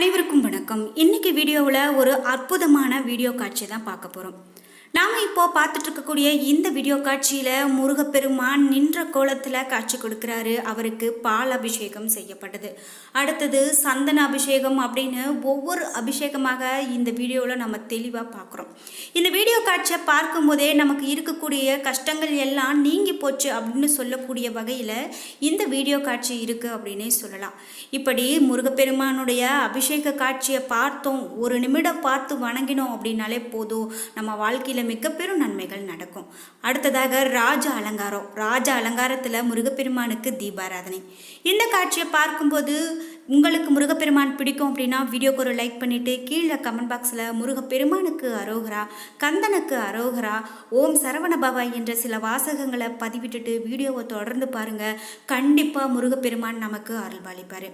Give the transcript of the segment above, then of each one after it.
அனைவருக்கும் வணக்கம். இன்னைக்கு வீடியோவில் ஒரு அற்புதமான வீடியோ காட்சி தான் பார்க்க போகிறோம் நாம் இப்போது பார்த்துட்டு இருக்கக்கூடிய இந்த வீடியோ காட்சியில் முருகப்பெருமான் நின்ற கோலத்தில் காட்சி கொடுக்குறாரு. அவருக்கு பால் அபிஷேகம் செய்யப்பட்டது. அடுத்தது சந்தன அபிஷேகம் அப்படின்னு ஒவ்வொரு அபிஷேகமாக இந்த வீடியோவில் நம்ம தெளிவாக பார்க்குறோம். இந்த வீடியோ காட்சியை பார்க்கும்போதே நமக்கு இருக்கக்கூடிய கஷ்டங்கள் எல்லாம் நீங்கி போச்சு அப்படின்னு சொல்லக்கூடிய வகையில் இந்த வீடியோ காட்சி இருக்குது அப்படின்னே சொல்லலாம். இப்படி முருகப்பெருமானுடைய அபிஷேக காட்சியை பார்த்தோம். ஒரு நிமிடம் பார்த்து வணங்கினோம் அப்படின்னாலே போதும். நம்ம வாழ்க்கையில் மிக பெரும் நன்மைகள் நடக்கும். அடுத்ததாக ராஜ அலங்காரம். ராஜ அலங்காரத்தில் முருகப்பெருமானுக்கு தீபாராதனை. இந்த காட்சியை பார்க்கும்போது உங்களுக்கு முருகப்பெருமான் பிடிக்கும் அப்படின்னா வீடியோக்கு ஒரு லைக் பண்ணிவிட்டு கீழே கமெண்ட் பாக்ஸில் முருகப்பெருமானுக்கு அரோகரா கந்தனுக்கு அரோகரா ஓம் சரவண பவா என்ற சில வாசகங்களை பதிவிட்டுட்டு வீடியோவை தொடர்ந்து பாருங்கள் கண்டிப்பாக முருகப்பெருமான் நமக்கு அருள்பாலிப்பார்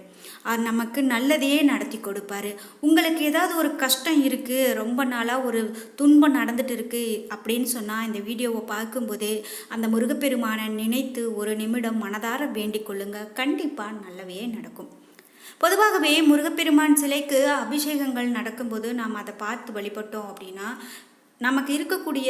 அது நமக்கு நல்லதையே நடத்தி கொடுப்பார். உங்களுக்கு ஏதாவது ஒரு கஷ்டம் இருக்குது ரொம்ப நாளாக ஒரு துன்பம் நடந்துட்டு இருக்குது அப்படின்னு சொன்னால் இந்த வீடியோவை பார்க்கும்போது அந்த முருகப்பெருமானை நினைத்து ஒரு நிமிடம் மனதார வேண்டிக் கொள்ளுங்கள் கண்டிப்பாக நல்லவையே நடக்கும். பொதுவாகவே முருகப்பெருமான் சிலைக்கு அபிஷேகங்கள் நடக்கும்போது நாம் அதை பார்த்து வழிபட்டோம் அப்படின்னா நமக்கு இருக்கக்கூடிய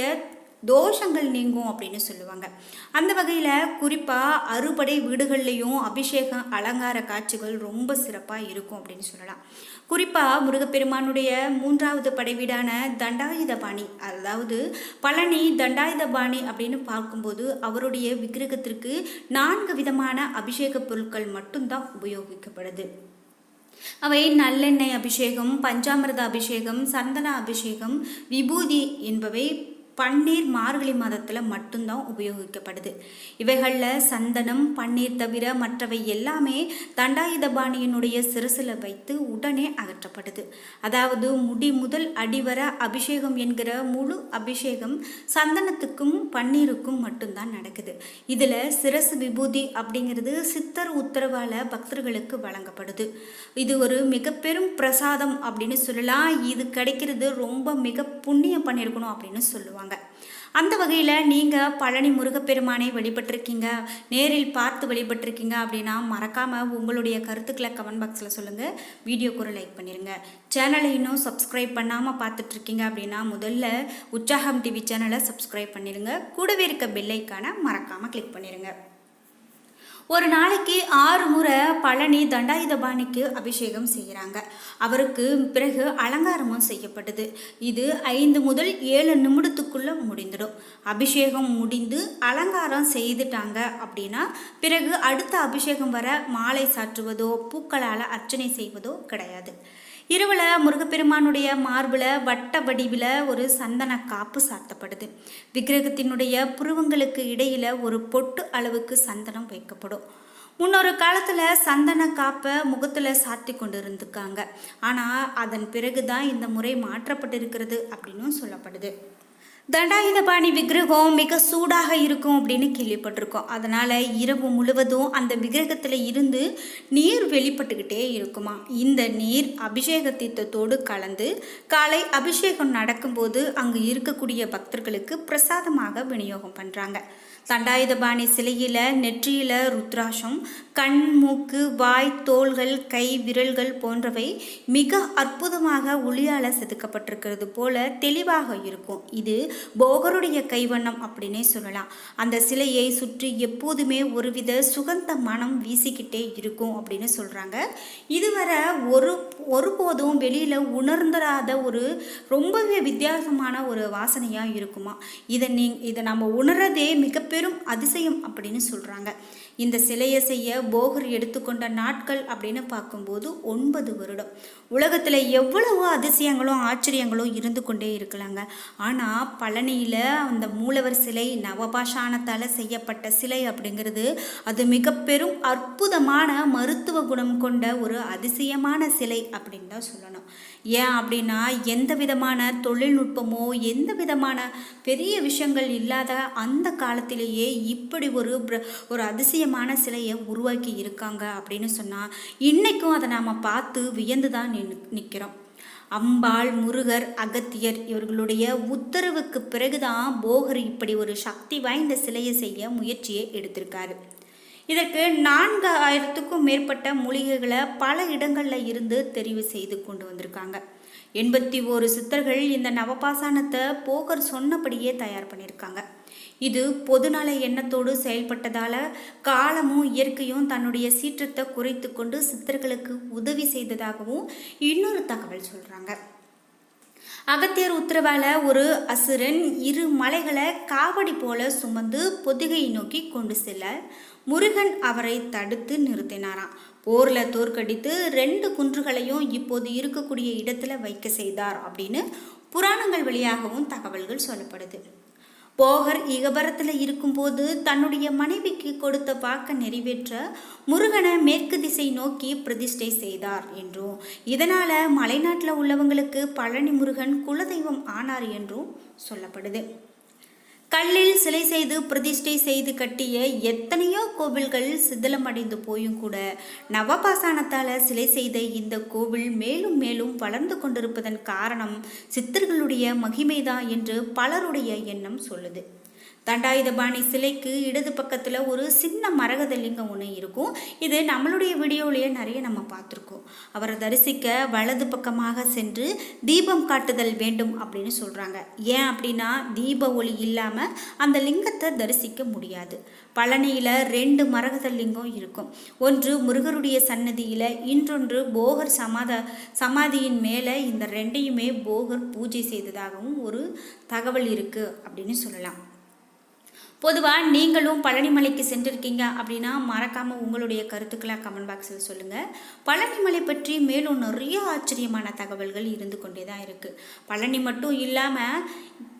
தோஷங்கள் நீங்கும் அப்படின்னு சொல்லுவாங்க. அந்த வகையில் குறிப்பாக அறுபடை வீடுகள்லேயும் அபிஷேகம் அலங்கார காட்சிகள் ரொம்ப சிறப்பாக இருக்கும் அப்படின்னு சொல்லலாம். குறிப்பாக முருகப்பெருமானுடைய மூன்றாவது படை வீடான தண்டாயுதபாணி அதாவது பழனி தண்டாயுதபாணி அப்படின்னு பார்க்கும்போது அவருடைய விக்கிரகத்திற்கு நான்கு விதமான அபிஷேக பொருட்கள் மட்டும்தான் உபயோகிக்கப்படுது. அவை நல்லெண்ணெய் அபிஷேகம் பஞ்சாமிரத அபிஷேகம் சந்தன அபிஷேகம் விபூதி என்பவை பன்னீர் மார்கழி மாதத்தில் மட்டும்தான் உபயோகிக்கப்படுது. இவைகளில் சந்தனம் பன்னீர் தவிர மற்றவை எல்லாமே தண்டாயுதபாணியினுடைய சிறுசில் வைத்து உடனே அகற்றப்படுது. அதாவது முடி முதல் அடிவர அபிஷேகம் என்கிற முழு அபிஷேகம் சந்தனத்துக்கும் பன்னீருக்கும் மட்டும்தான் நடக்குது. இதில் சிரசு விபூதி அப்படிங்கிறது சித்தர் உத்தரவால் பக்தர்களுக்கு வழங்கப்படுது. இது ஒரு மிக பெரும் பிரசாதம் அப்படின்னு சொல்லலாம். இது கிடைக்கிறது ரொம்ப மிக புண்ணியம் பண்ணியிருக்கணும் அப்படின்னு சொல்லுவாங்க. அந்த வகையில் நீங்கள் பழனி முருகப்பெருமானை வழிபட்டிருக்கீங்க நேரில் பார்த்து வழிபட்டிருக்கீங்க அப்படின்னா மறக்காமல் உங்களுடைய கருத்துக்களை கமெண்ட் பாக்ஸில் சொல்லுங்கள் வீடியோக்கு ஒரு லைக் பண்ணிடுங்க சேனலை இன்னும் சப்ஸ்கிரைப் பண்ணாமல் பார்த்துட்ருக்கீங்க அப்படின்னா முதல்ல உற்சாகம் டிவி சேனலை சப்ஸ்கிரைப் பண்ணிடுங்க கூடவே இருக்க பெல்லைக்கான மறக்காமல் கிளிக் பண்ணிடுங்க ஒரு நாளைக்கு ஆறு முறை பழனி தண்டாயுதபாணிக்கு அபிஷேகம் செய்கிறாங்க. அவருக்கு பிறகு அலங்காரமும் செய்யப்பட்டது. இது ஐந்து முதல் ஏழு நிமிடத்துக்குள்ளே முடிந்துடும். அபிஷேகம் முடிந்து அலங்காரம் செய்துட்டாங்க அப்படின்னா பிறகு அடுத்த அபிஷேகம் வர மாலை சாற்றுவதோ பூக்களால் அர்ச்சனை செய்வதோ கிடையாது. இரவில் முருகப்பெருமானுடைய மார்பில் வட்ட வடிவில் ஒரு சந்தன காப்பு சாத்தப்படுது. விக்கிரகத்தினுடைய புருவங்களுக்கு இடையில் ஒரு பொட்டு அளவுக்கு சந்தனம் வைக்கப்படும். முன்னொரு காலத்தில் சந்தன காப்பை முகத்தில் சாத்தி கொண்டு இருந்துக்காங்க ஆனால் அதன் பிறகு தான் இந்த முறை மாற்றப்பட்டிருக்கிறது அப்படின்னும் சொல்லப்படுது. தண்டாயுதபாணி விக்கிரகம் மிக சூடாக இருக்கும் அப்படின்னு கேள்விப்பட்டிருக்கோம். அதனால் இரவு முழுவதும் அந்த விக்கிரகத்தில் இருந்து நீர் வெளிப்பட்டுக்கிட்டே இருக்குமா? இந்த நீர் அபிஷேக தீர்த்தத்தோடு கலந்து காலை அபிஷேகம் நடக்கும்போது அங்கு இருக்கக்கூடிய பக்தர்களுக்கு பிரசாதமாக விநியோகம் பண்ணுறாங்க தண்டாயுதபாணி சிலையில் நெற்றியில் ருத்ராஷம் கண் மூக்கு வாய் தோள்கள் கை விரல்கள் போன்றவை மிக அற்புதமாக ஒளியால் செதுக்கப்பட்டிருக்கிறது போல தெளிவாக இருக்கும். இது போகருடைய கைவண்ணம் அப்படின்னே சொல்லலாம். அந்த சிலையை சுற்றி எப்போதுமே ஒருவித சுகந்த மனம் வீசிக்கிட்டே இருக்கும் அப்படின்னு சொல்கிறாங்க இதுவரை ஒரு ஒருபோதும் வெளியில் உணர்ந்தராத ஒரு ரொம்பவே வித்தியாசமான ஒரு வாசனையாக இருக்குமா? இதை நீ இதை நம்ம உணரதே மிகப்பெரிய பெரும் அதிசயம் அப்படின்னு சொல்கிறாங்க இந்த சிலையை செய்ய போகர் எடுத்துக்கொண்ட நாட்கள் அப்படின்னு பார்க்கும்போது ஒன்பது வருடம். உலகத்தில் எவ்வளவோ அதிசயங்களும் ஆச்சரியங்களும் இருந்து கொண்டே இருக்கலாங்க. ஆனால் பழனியில் அந்த மூலவர் சிலை நவபாஷானத்தால் செய்யப்பட்ட சிலை அப்படிங்கிறது அது மிக பெரும் அற்புதமான மருத்துவ குணம் கொண்ட ஒரு அதிசயமான சிலை அப்படின்னு தான் சொல்லணும். ஏன் அப்படின்னா எந்த விதமான தொழில்நுட்பமோ எந்த விதமான பெரிய விஷயங்கள் இல்லாத அந்த காலத்திலேயே இப்படி ஒரு ஒரு அதிசயமான சிலையை உருவாக்கி இருக்காங்க அப்படின்னு சொன்னால் இன்றைக்கும் அதை நாம் பார்த்து வியந்து தான் நிற்கிறோம் அம்பாள் முருகர் அகத்தியர் இவர்களுடைய உத்தரவுக்கு பிறகுதான் போகர் இப்படி ஒரு சக்தி வாய்ந்த சிலையை செய்ய முயற்சியை எடுத்திருக்காரு. இதற்கு நான்கு ஆயிரத்துக்கும் மேற்பட்ட மூலிகைகளை பல இடங்களில் இருந்து தெரிவு செய்து கொண்டு வந்திருக்காங்க. எண்பத்தி ஓரு சித்தர்கள் இந்த நவபாசானத்தை போகர் சொன்னபடியே தயார் பண்ணியிருக்காங்க இது பொதுநல எண்ணத்தோடு செயல்பட்டதால காலமும் இயற்கையும் தன்னுடைய சீற்றத்தை குறைத்து கொண்டு சித்தர்களுக்கு உதவி செய்ததாகவும் இன்னொரு தகவல் சொல்றாங்க. அகத்தியர் உத்தரவால ஒரு அசுரன் இரு மலைகளை காவடி போல சுமந்து பொதிகையை நோக்கி கொண்டு செல்ல முருகன் அவரை தடுத்து நிறுத்தினாராம். போர்ல தோற்கடித்து ரெண்டு குன்றுகளையும் இப்போது இருக்கக்கூடிய இடத்துல வைக்க செய்தார் அப்படின்னு புராணங்கள் வழியாகவும் தகவல்கள் சொல்லப்படுது. போகர் இகபரத்தில் இருக்கும்போது தன்னுடைய மனைவிக்கு கொடுத்த வாக்க நிறைவேற்ற முருகனை மேற்கு திசை நோக்கி பிரதிஷ்டை செய்தார் என்றும் இதனால் மலைநாட்டில் உள்ளவங்களுக்கு பழனி முருகன் குலதெய்வம் ஆனார் என்றும் சொல்லப்படுது. கல்லில் சிலை செய்து பிரதிஷ்டை செய்து கட்டிய எத்தனையோ கோவில்கள் சிதிலமடைந்து போயும் கூட நவபாசானத்தால் சிலை செய்த இந்த கோவில் மேலும் மேலும் வளர்ந்து கொண்டிருப்பதன் காரணம் சித்தர்களுடைய மகிமைதான் என்று பலருடைய எண்ணம் சொல்லுது. தண்டாயுதபாணி சிலைக்கு இடது பக்கத்தில் ஒரு சின்ன மரகத லிங்கம் ஒன்று இருக்கும். இது நம்மளுடைய வீடியோவிலேயே நிறைய நம்ம பார்த்துருக்கோம். அவரை தரிசிக்க வலது பக்கமாக சென்று தீபம் காட்டுதல் வேண்டும் அப்படின்னு சொல்கிறாங்க ஏன் அப்படின்னா தீப ஒளி இல்லாமல் அந்த லிங்கத்தை தரிசிக்க முடியாது. பழனியில் ரெண்டு மரகத லிங்கம் இருக்கும். ஒன்று முருகருடைய சன்னதியில் இன்றொன்று போகர் சமாத சமாதியின் மேலே இந்த ரெண்டையுமே போகர் பூஜை செய்ததாகவும் ஒரு தகவல் இருக்குது அப்படின்னு சொல்லலாம். பொதுவாக நீங்களும் பழனிமலைக்கு சென்றிருக்கீங்க அப்படின்னா மறக்காமல் உங்களுடைய கருத்துக்களை கமெண்ட் பாக்ஸில் சொல்லுங்கள் பழனிமலை பற்றி மேலும் நிறைய ஆச்சரியமான தகவல்கள் இருந்து கொண்டே தான் இருக்குது பழனி மட்டும் இல்லாமல்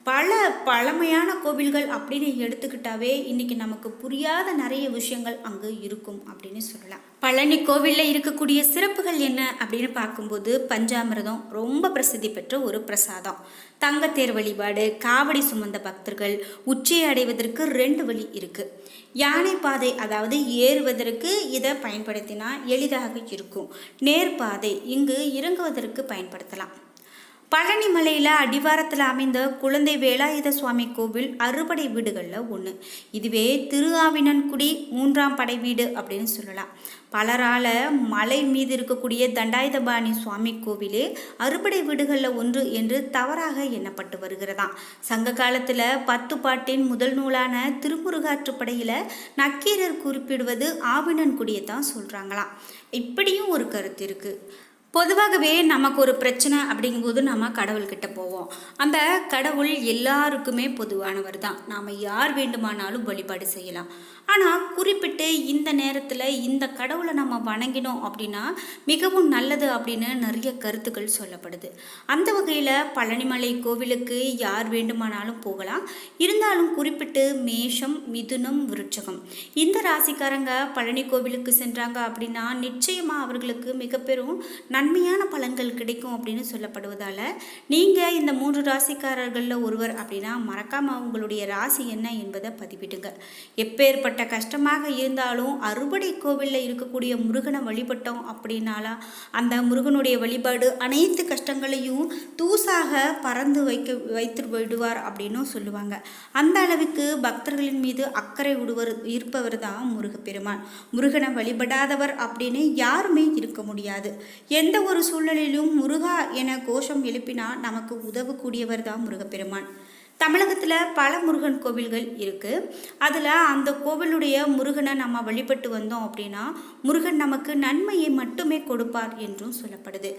பல பழமையான கோவில்கள் அப்படின்னு எடுத்துக்கிட்டாவே இன்னைக்கு நமக்கு புரியாத நிறைய விஷயங்கள் அங்கே இருக்கும் அப்படின்னு சொல்லலாம். பழனி கோவிலில் இருக்கக்கூடிய சிறப்புகள் என்ன அப்படின்னு பார்க்கும்போது பஞ்சாமிரதம் ரொம்ப பிரசித்தி பெற்ற ஒரு பிரசாதம். தங்கத்தேர் வழிபாடு காவடி சுமந்த பக்தர்கள் உச்சியை அடைவதற்கு ரெண்டு வழி இருக்கு. யானை பாதை அதாவது ஏறுவதற்கு இதை பயன்படுத்தினா எளிதாக இருக்கும். நேர்பாதை இங்கு இறங்குவதற்கு பயன்படுத்தலாம். பழனி மலையில் அடிவாரத்தில் அமைந்த குழந்தை வேலாயுத சுவாமி கோவில் அறுபடை வீடுகளில் ஒன்று இதுவே திருஆவினன்குடி மூன்றாம் படை வீடு அப்படின்னு சொல்லலாம். பலரால் மலை மீது இருக்கக்கூடிய தண்டாயுதபாணி சுவாமி கோவிலே அறுபடை வீடுகளில் ஒன்று என்று தவறாக எண்ணப்பட்டு வருகிறதாம். சங்க காலத்தில் பத்து பாட்டின் முதல் நூலான திருமுருகாற்றுப்படையில் நக்கீரர் குறிப்பிடுவது ஆவினன்குடியை தான் சொல்கிறாங்களாம் இப்படியும் ஒரு கருத்து இருக்குது பொதுவாகவே நமக்கு ஒரு பிரச்சனை அப்படிங்கும்போது நம்ம கடவுள்கிட்ட போவோம். அந்த கடவுள் எல்லாருக்குமே பொதுவானவர் தான். நாம் யார் வேண்டுமானாலும் வழிபாடு செய்யலாம். ஆனால் குறிப்பிட்டு இந்த நேரத்தில் இந்த கடவுளை நம்ம வணங்கினோம் அப்படின்னா மிகவும் நல்லது அப்படின்னு நிறைய கருத்துக்கள் சொல்லப்படுது. அந்த வகையில் பழனிமலை கோவிலுக்கு யார் வேண்டுமானாலும் போகலாம். இருந்தாலும் குறிப்பிட்டு மேஷம் மிதுனம் விருட்சகம் இந்த ராசிக்காரங்க பழனி கோவிலுக்கு சென்றாங்க அப்படின்னா நிச்சயமாக அவர்களுக்கு மிக பெரும் நன்மையான பலன்கள் கிடைக்கும் அப்படின்னு சொல்லப்படுவதால் நீங்கள் இந்த மூன்று ராசிக்காரர்களில் ஒருவர் அப்படின்னா மறக்காமல் உங்களுடைய ராசி என்ன என்பதை பதிவிடுங்க எப்பேற்பட்ட கஷ்டமாக இருந்தாலும் அறுபடை கோவிலில் இருக்கக்கூடிய முருகனை வழிபட்டோம் அப்படின்னாலா அந்த முருகனுடைய வழிபாடு அனைத்து கஷ்டங்களையும் தூசாக பறந்து வைக்க வைத்து விடுவார் அப்படின்னும் சொல்லுவாங்க. அந்த அளவுக்கு பக்தர்களின் மீது அக்கறை விடுவர் இருப்பவர் தான் முருகப்பெருமான். முருகனை வழிபடாதவர் அப்படின்னு யாருமே இருக்க முடியாது. எந்த ஒரு சூழ்நிலையிலும் முருகா என கோஷம் எழுப்பினா நமக்கு உதவக்கூடியவர் தான் முருகப்பெருமான். தமிழகத்தில் பல முருகன் கோவில்கள் இருக்குது அதில் அந்த கோவிலுடைய முருகனை நம்ம வழிபட்டு வந்தோம் அப்படின்னா முருகன் நமக்கு நன்மையை மட்டுமே கொடுப்பார் என்றும் சொல்லப்படுது.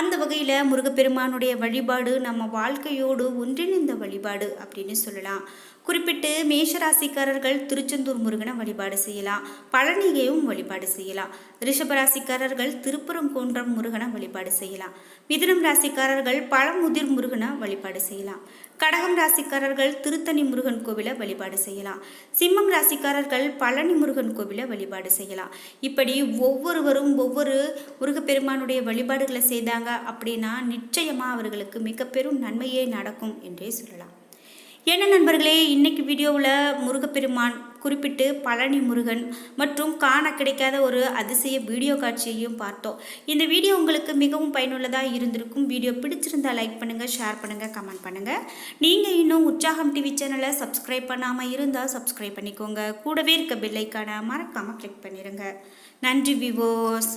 அந்த வகையில் முருகப்பெருமானுடைய வழிபாடு நம்ம வாழ்க்கையோடு ஒன்றிணைந்த வழிபாடு அப்படின்னு சொல்லலாம். குறிப்பிட்டு மேஷராசிக்காரர்கள் திருச்செந்தூர் முருகனை வழிபாடு செய்யலாம். பழனியையும் வழிபாடு செய்யலாம். ரிஷபராசிக்காரர்கள் திருப்பரங்குன்றம் முருகனை வழிபாடு செய்யலாம். மிதுனம் ராசிக்காரர்கள் பழமுதிர் முருகனை வழிபாடு செய்யலாம். கடகம் ராசிக்காரர்கள் திருத்தணி முருகன் கோவிலை வழிபாடு செய்யலாம். சிம்மம் ராசிக்காரர்கள் பழனி முருகன் கோவிலை வழிபாடு செய்யலாம். இப்படி ஒவ்வொருவரும் ஒவ்வொரு முருகப்பெருமானுடைய வழிபாடுகளை செய்தாங்க அப்படின்னா நிச்சயமாக அவர்களுக்கு மிக பெரும் நன்மையே நடக்கும் என்றே சொல்லலாம். என்ன நண்பர்களே இன்னைக்கு வீடியோவில் முருகப்பெருமான் குறிப்பிட்டு பழனி முருகன் மற்றும் காண கிடைக்காத ஒரு அதிசய வீடியோ காட்சியையும் பார்த்தோம். இந்த வீடியோ உங்களுக்கு மிகவும் பயனுள்ளதாக இருந்திருக்கும். வீடியோ பிடிச்சிருந்தா லைக் பண்ணுங்கள் ஷேர் பண்ணுங்கள் கமெண்ட் பண்ணுங்கள் நீங்கள் இன்னும் உற்சாகம் டிவி சேனலை சப்ஸ்கிரைப் பண்ணாமல் இருந்தால் சப்ஸ்கிரைப் பண்ணிக்கோங்க. கூடவே இருக்க பெல்லைக்கான மறக்காமல் கிளிக் பண்ணிடுங்க நன்றி விவோஸ்